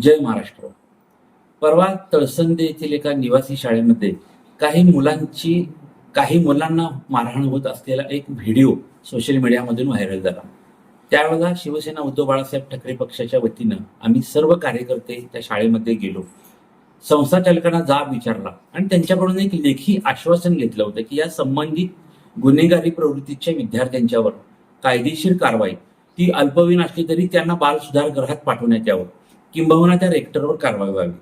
जय महाराष्ट्र. परवा तळसंदे येथील एका निवासी शाळेमध्ये काही मुलांची काही मुलांना मारहाण होत असलेला एक व्हिडिओ सोशल मीडियामधून व्हायरल झाला. त्यावेळेला शिवसेना उद्धव बाळासाहेब ठाकरे पक्षाच्या वतीनं आम्ही सर्व कार्यकर्ते त्या शाळेमध्ये गेलो. संस्थाचालकांना जाब विचारला आणि त्यांच्याकडून एक लेखी आश्वासन घेतलं होतं की या संबंधित गुन्हेगारी प्रवृत्तीच्या विद्यार्थ्यांच्यावर कायदेशीर कारवाई ती अल्पवीन असली तरी त्यांना बाल सुधारगृहात पाठवण्यात यावं. किंबहुना त्या रेक्टरवर कारवाई व्हावी.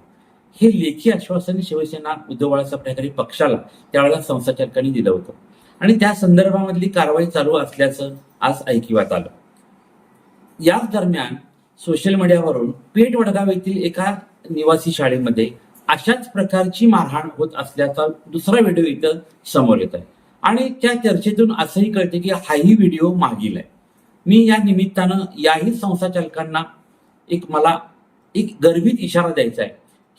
हे लेखी आश्वासन शिवसेना उद्धव बाळासाहेब ठाकरे पक्षाला त्यावेळेला संस्थाचालकांनी दिलं होतं. आणि त्या संदर्भामधली कारवाई चालू असल्याचं आज ऐकिवात आलं. याच दरम्यान सोशल मीडियावरून पेठ वडगाव येथील एका निवासी शाळेमध्ये अशाच प्रकारची मारहाण होत असल्याचा दुसरा व्हिडिओ इथं समोर येत आहे. आणि त्या चर्चेतून असंही कळते की हाही व्हिडिओ मागील आहे. मी या निमित्तानं याही संस्थाचालकांना एक मला एक गर्भित इशारा द्यायचा आहे.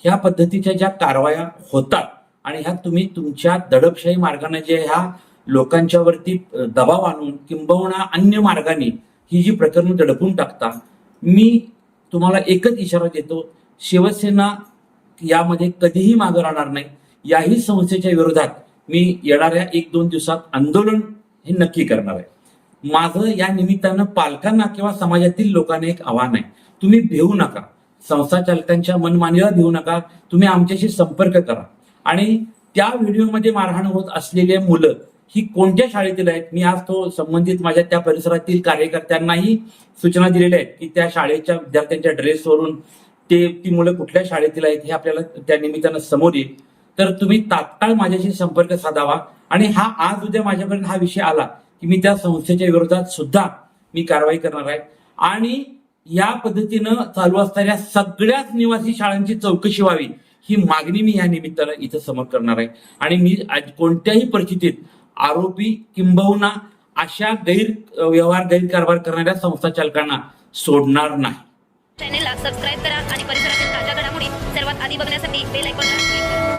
ह्या पद्धतीच्या ज्या कारवाया होतात आणि ह्या तुम्ही तुमच्या दडपशाही मार्गाने जे ह्या लोकांच्या वरती दबाव आणून किंबहुना अन्य मार्गाने ही जी प्रकरणं दडपून टाकता मी तुम्हाला एकच इशारा देतो शिवसेना यामध्ये कधीही मागं राहणार नाही. याही संस्थेच्या विरोधात मी येणाऱ्या एक दोन दिवसात आंदोलन हे नक्की करणार आहे. माझं या निमित्तानं पालकांना किंवा समाजातील लोकांना एक आव्हान आहे. तुम्ही भेऊ नका. संस्था चालकांच्या मनमानीला देऊ नका. तुम्ही आमच्याशी संपर्क करा. आणि त्या व्हिडिओमध्ये मारहाण होत असलेले मुलं ही कोणत्या शाळेतील आहेत? मी आज तो संबंधित माझ्या त्या परिसरातील कार्यकर्त्यांनाही सूचना दिलेल्या आहेत की त्या शाळेच्या विद्यार्थ्यांच्या ड्रेसवरून ते ती मुलं कुठल्या शाळेतील आहेत हे आपल्याला त्या निमित्तानं समोर येईल. तर तुम्ही तात्काळ माझ्याशी संपर्क साधावा. आणि हा आज उद्या माझ्यापर्यंत हा विषय आला की मी त्या संस्थेच्या विरोधात सुद्धा मी कारवाई करणार आहे. आणि या पद्धतीनं चालू असणाऱ्या सगळ्याच निवासी शाळांची चौकशी व्हावी ही मागणी मी या निमित्तानं इथं समोर करणार आहे. आणि मी आज कोणत्याही परिस्थितीत आरोपी किंबहुना अशा गैर व्यवहार गैरकारभार करणाऱ्या संस्था चालकांना सोडणार नाही. चॅनेलला सबस्क्राईब करा आणि परिसरातील ताज्या घडामोडी सर्वात आधी बघण्यासाठी बेल ऐकून